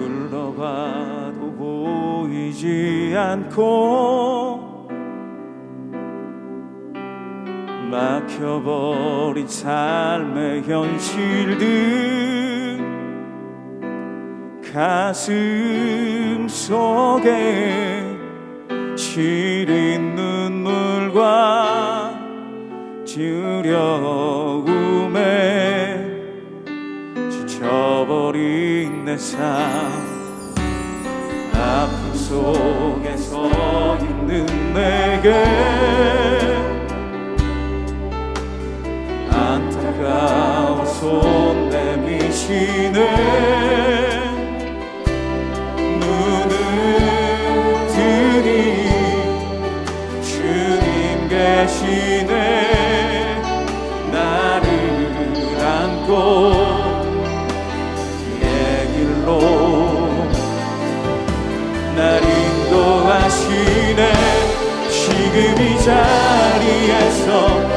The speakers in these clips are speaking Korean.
둘러봐도 보이지 않고 막혀버린 삶의 현실들 가슴 속에 시린 눈물과 두려움 버린 내 삶. 아픔 속에 서 있는 내게 안타까워 손 내미시네. 계시네. 나를 안고 자리에서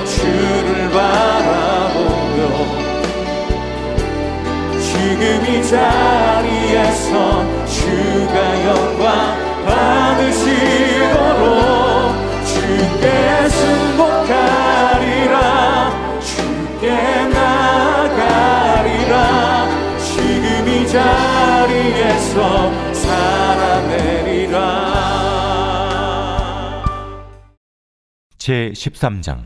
주를 바라보며 지금 이 자리에서 주가 영광 받으시도록 주께 승복하리라 주께 나가리라. 지금 이 자리에서 제 13장.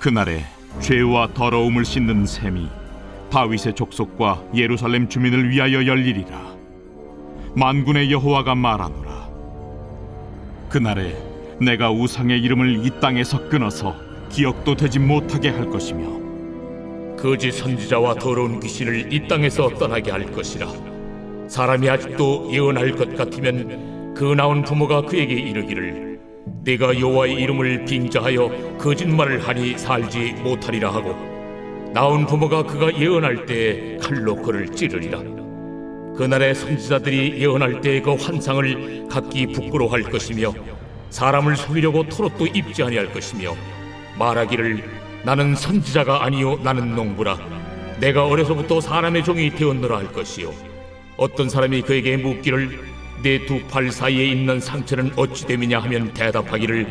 그날에 죄와 더러움을 씻는 셈이 다윗의 족속과 예루살렘 주민을 위하여 열리리라. 만군의 여호와가 말하노라. 그날에 내가 우상의 이름을 이 땅에서 끊어서 기억도 되지 못하게 할 것이며 거짓 선지자와 더러운 귀신을 이 땅에서 떠나게 할 것이라 사람이 아직도 예언할 것 같으면 그 나온 부모가 그에게 이르기를 내가 여호와의 이름을 빙자하여 거짓말을 하니 살지 못하리라 하고 나온 부모가 그가 예언할 때 칼로 그를 찌르리라. 그날에 선지자들이 예언할 때그 환상을 각기 부끄러워할 것이며 사람을 속이려고 토롯도 입지 아니할 것이며 말하기를 나는 선지자가 아니요 나는 농부라. 내가 어려서부터 사람의 종이 되었노라 할 것이요 어떤 사람이 그에게 묻기를 내 두 팔 사이에 있는 상처는 어찌 됨이냐 하면 대답하기를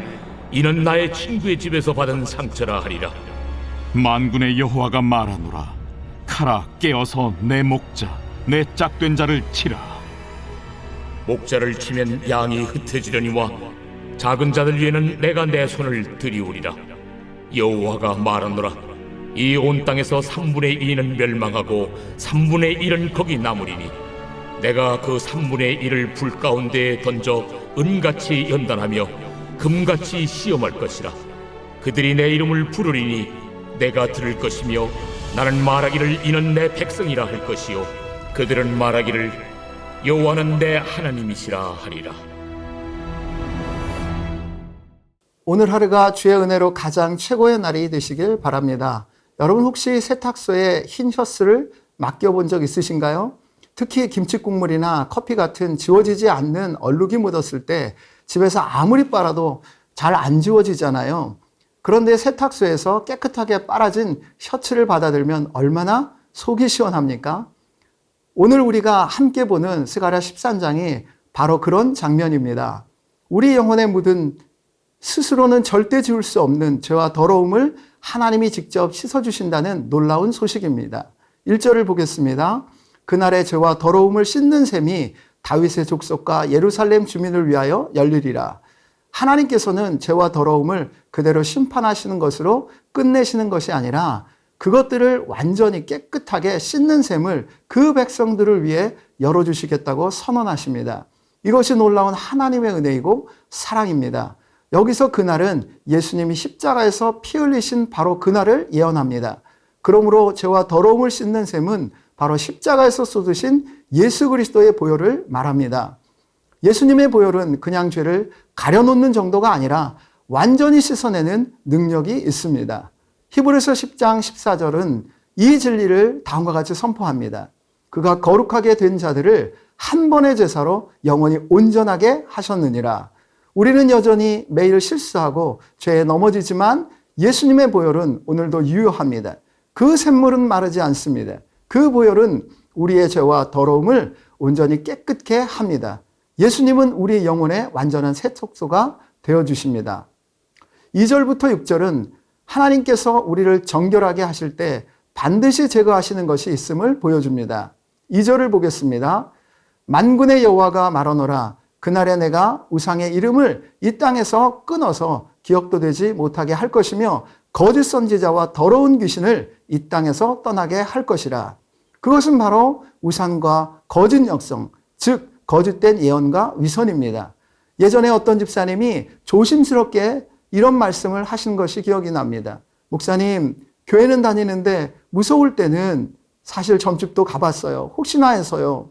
이는 나의 친구의 집에서 받은 상처라 하리라. 만군의 여호와가 말하노라. 카라 깨어서 내 목자 내 짝된 자를 치라. 목자를 치면 양이 흩어지려니와 작은 자들 위에는 내가 내 손을 들이우리라. 여호와가 말하노라. 이 온 땅에서 3분의 2는 멸망하고 3분의 1은 거기 남으리니 내가 그 3분의 1을 불 가운데에 던져 은같이 연단하며 금같이 시험할 것이라 그들이 내 이름을 부르리니 내가 들을 것이며 나는 말하기를 이는 내 백성이라 할 것이요 그들은 말하기를 여호와는 내 하나님이시라 하리라 오늘 하루가 주의 은혜로 가장 최고의 날이 되시길 바랍니다. 여러분 혹시 세탁소에 흰 셔츠를 맡겨본 적 있으신가요? 특히 김치 국물이나 커피 같은 지워지지 않는 얼룩이 묻었을 때 집에서 아무리 빨아도 잘 안 지워지잖아요. 그런데 세탁소에서 깨끗하게 빨아진 셔츠를 받아들면 얼마나 속이 시원합니까? 오늘 우리가 함께 보는 스가랴 13장이 바로 그런 장면입니다. 우리 영혼에 묻은 스스로는 절대 지울 수 없는 죄와 더러움을 하나님이 직접 씻어주신다는 놀라운 소식입니다. 1절을 보겠습니다. 그날의 죄와 더러움을 씻는 셈이 다윗의 족속과 예루살렘 주민을 위하여 열리리라. 하나님께서는 죄와 더러움을 그대로 심판하시는 것으로 끝내시는 것이 아니라 그것들을 완전히 깨끗하게 씻는 셈을 그 백성들을 위해 열어주시겠다고 선언하십니다. 이것이 놀라운 하나님의 은혜이고 사랑입니다. 여기서 그날은 예수님이 십자가에서 피 흘리신 바로 그날을 예언합니다. 그러므로 죄와 더러움을 씻는 셈은 바로 십자가에서 쏟으신 예수 그리스도의 보혈을 말합니다. 예수님의 보혈은 그냥 죄를 가려놓는 정도가 아니라 완전히 씻어내는 능력이 있습니다. 히브리서 10장 14절은 이 진리를 다음과 같이 선포합니다. 그가 거룩하게 된 자들을 한 번의 제사로 영원히 온전하게 하셨느니라. 우리는 여전히 매일 실수하고 죄에 넘어지지만 예수님의 보혈은 오늘도 유효합니다. 그 샘물은 마르지 않습니다. 그 보혈은 우리의 죄와 더러움을 온전히 깨끗게 합니다. 예수님은 우리 영혼의 완전한 세척소가 되어 주십니다. 2절부터 6절은 하나님께서 우리를 정결하게 하실 때 반드시 제거하시는 것이 있음을 보여줍니다. 2절을 보겠습니다. 만군의 여호와가 말하노라 그날에 내가 우상의 이름을 이 땅에서 끊어서 기억도 되지 못하게 할 것이며 거짓 선지자와 더러운 귀신을 이 땅에서 떠나게 할 것이라. 그것은 바로 우상과 거짓 역성, 즉 거짓된 예언과 위선입니다. 예전에 어떤 집사님이 조심스럽게 이런 말씀을 하신 것이 기억이 납니다. 목사님, 교회는 다니는데 무서울 때는 사실 점집도 가봤어요. 혹시나 해서요.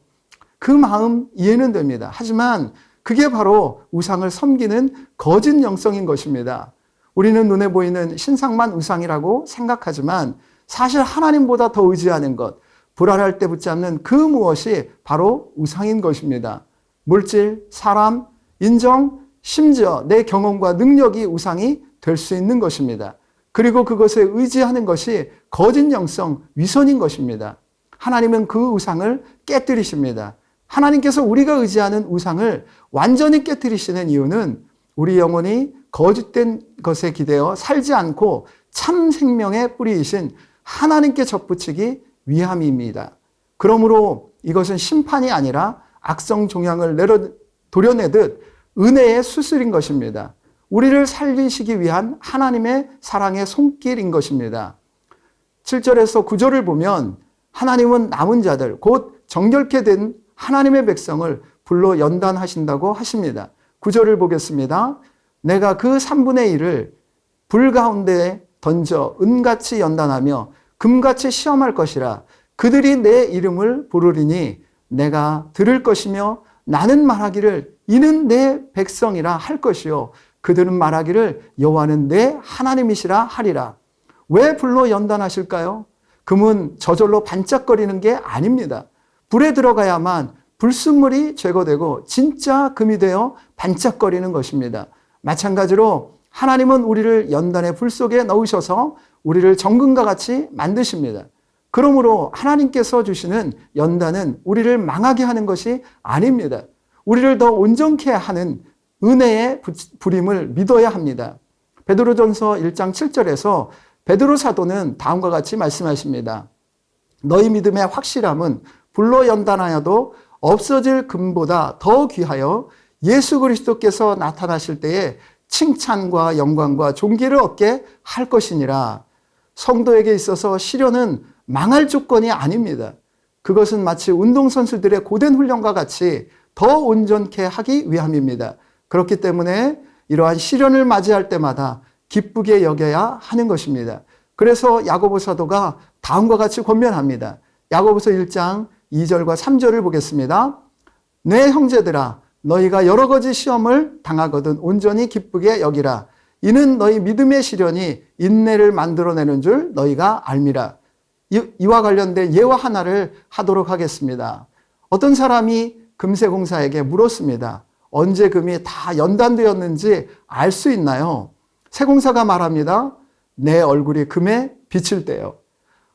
그 마음 이해는 됩니다. 하지만 그게 바로 우상을 섬기는 거짓 영성인 것입니다. 우리는 눈에 보이는 신상만 우상이라고 생각하지만 사실 하나님보다 더 의지하는 것, 불안할 때 붙잡는 그 무엇이 바로 우상인 것입니다. 물질, 사람, 인정, 심지어 내 경험과 능력이 우상이 될 수 있는 것입니다. 그리고 그것에 의지하는 것이 거짓 영성, 위선인 것입니다. 하나님은 그 우상을 깨뜨리십니다. 하나님께서 우리가 의지하는 우상을 완전히 깨뜨리시는 이유는 우리 영혼이 거짓된 것에 기대어 살지 않고 참 생명의 뿌리이신 하나님께 접붙이기 위함입니다. 그러므로 이것은 심판이 아니라 악성 종양을 내려 도려내듯 은혜의 수술인 것입니다. 우리를 살리시기 위한 하나님의 사랑의 손길인 것입니다. 7절에서 9절을 보면 하나님은 남은 자들, 곧 정결케 된 하나님의 백성을 불러 연단하신다고 하십니다. 9절을 보겠습니다. 내가 그 3분의 1을 불 가운데 던져 은같이 연단하며 금같이 시험할 것이라 그들이 내 이름을 부르리니 내가 들을 것이며 나는 말하기를 이는 내 백성이라 할 것이요 그들은 말하기를 여호와는 내 하나님이시라 하리라 왜 불로 연단하실까요? 금은 저절로 반짝거리는 게 아닙니다. 불에 들어가야만 불순물이 제거되고 진짜 금이 되어 반짝거리는 것입니다. 마찬가지로 하나님은 우리를 연단의 불 속에 넣으셔서 우리를 정금과 같이 만드십니다. 그러므로 하나님께서 주시는 연단은 우리를 망하게 하는 것이 아닙니다. 우리를 더 온전케 하는 은혜의 부림을 믿어야 합니다. 베드로전서 1장 7절에서 베드로 사도는 다음과 같이 말씀하십니다. 너희 믿음의 확실함은 불로 연단하여도 없어질 금보다 더 귀하여 예수 그리스도께서 나타나실 때에 칭찬과 영광과 존귀를 얻게 할 것이니라. 성도에게 있어서 시련은 망할 조건이 아닙니다. 그것은 마치 운동선수들의 고된 훈련과 같이 더 온전케 하기 위함입니다. 그렇기 때문에 이러한 시련을 맞이할 때마다 기쁘게 여겨야 하는 것입니다. 그래서 야고보 사도가 다음과 같이 권면합니다. 야고보서 1장 2절과 3절을 보겠습니다. 내 형제들아 너희가 여러 가지 시험을 당하거든 온전히 기쁘게 여기라. 이는 너희 믿음의 시련이 인내를 만들어내는 줄 너희가 알미라. 이와 관련된 예화 하나를 하도록 하겠습니다. 어떤 사람이 금세공사에게 물었습니다. 언제 금이 다 연단되었는지 알 수 있나요? 세공사가 말합니다. 내 얼굴이 금에 비칠 때요.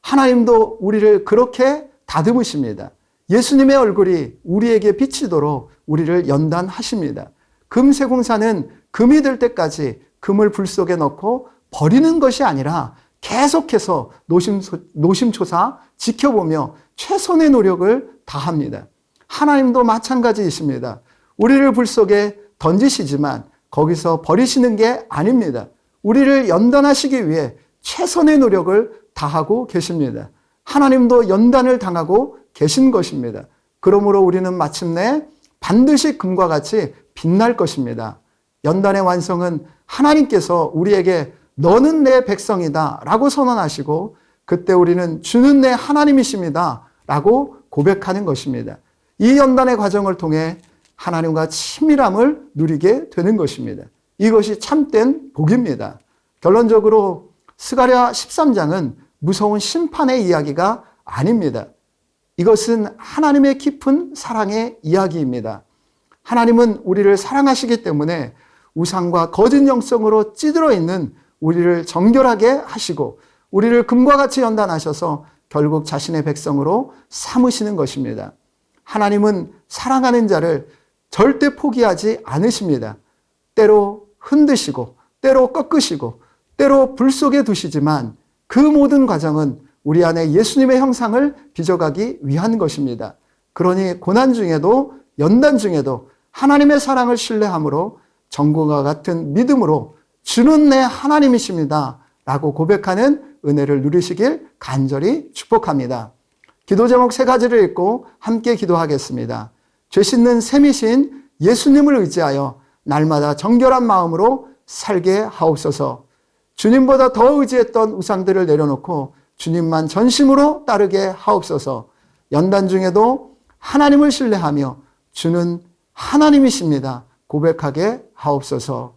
하나님도 우리를 그렇게 다듬으십니다. 예수님의 얼굴이 우리에게 비치도록 우리를 연단하십니다. 금세공사는 금이 될 때까지 금을 불 속에 넣고 버리는 것이 아니라 계속해서 노심소, 노심초사 지켜보며 최선의 노력을 다합니다. 하나님도 마찬가지이십니다. 우리를 불 속에 던지시지만 거기서 버리시는 게 아닙니다. 우리를 연단하시기 위해 최선의 노력을 다하고 계십니다. 하나님도 연단을 당하고 계신 것입니다. 그러므로 우리는 마침내 반드시 금과 같이 빛날 것입니다. 연단의 완성은 하나님께서 우리에게 너는 내 백성이다 라고 선언하시고 그때 우리는 주는 내 하나님이십니다 라고 고백하는 것입니다. 이 연단의 과정을 통해 하나님과 친밀함을 누리게 되는 것입니다. 이것이 참된 복입니다. 결론적으로 스가랴 13장은 무서운 심판의 이야기가 아닙니다. 이것은 하나님의 깊은 사랑의 이야기입니다. 하나님은 우리를 사랑하시기 때문에 우상과 거짓 영성으로 찌들어 있는 우리를 정결하게 하시고 우리를 금과 같이 연단하셔서 결국 자신의 백성으로 삼으시는 것입니다. 하나님은 사랑하는 자를 절대 포기하지 않으십니다. 때로 흔드시고, 때로 꺾으시고, 때로 불 속에 두시지만 그 모든 과정은 우리 안에 예수님의 형상을 빚어가기 위한 것입니다. 그러니 고난 중에도 연단 중에도 하나님의 사랑을 신뢰함으로 정국과 같은 믿음으로 주는 내 하나님이십니다. 라고 고백하는 은혜를 누리시길 간절히 축복합니다. 기도 제목 세 가지를 읽고 함께 기도하겠습니다. 죄 씻는 셈이신 예수님을 의지하여 날마다 정결한 마음으로 살게 하옵소서. 주님보다 더 의지했던 우상들을 내려놓고 주님만 전심으로 따르게 하옵소서. 연단 중에도 하나님을 신뢰하며 주는 하나님이십니다. 고백하게 하옵소서.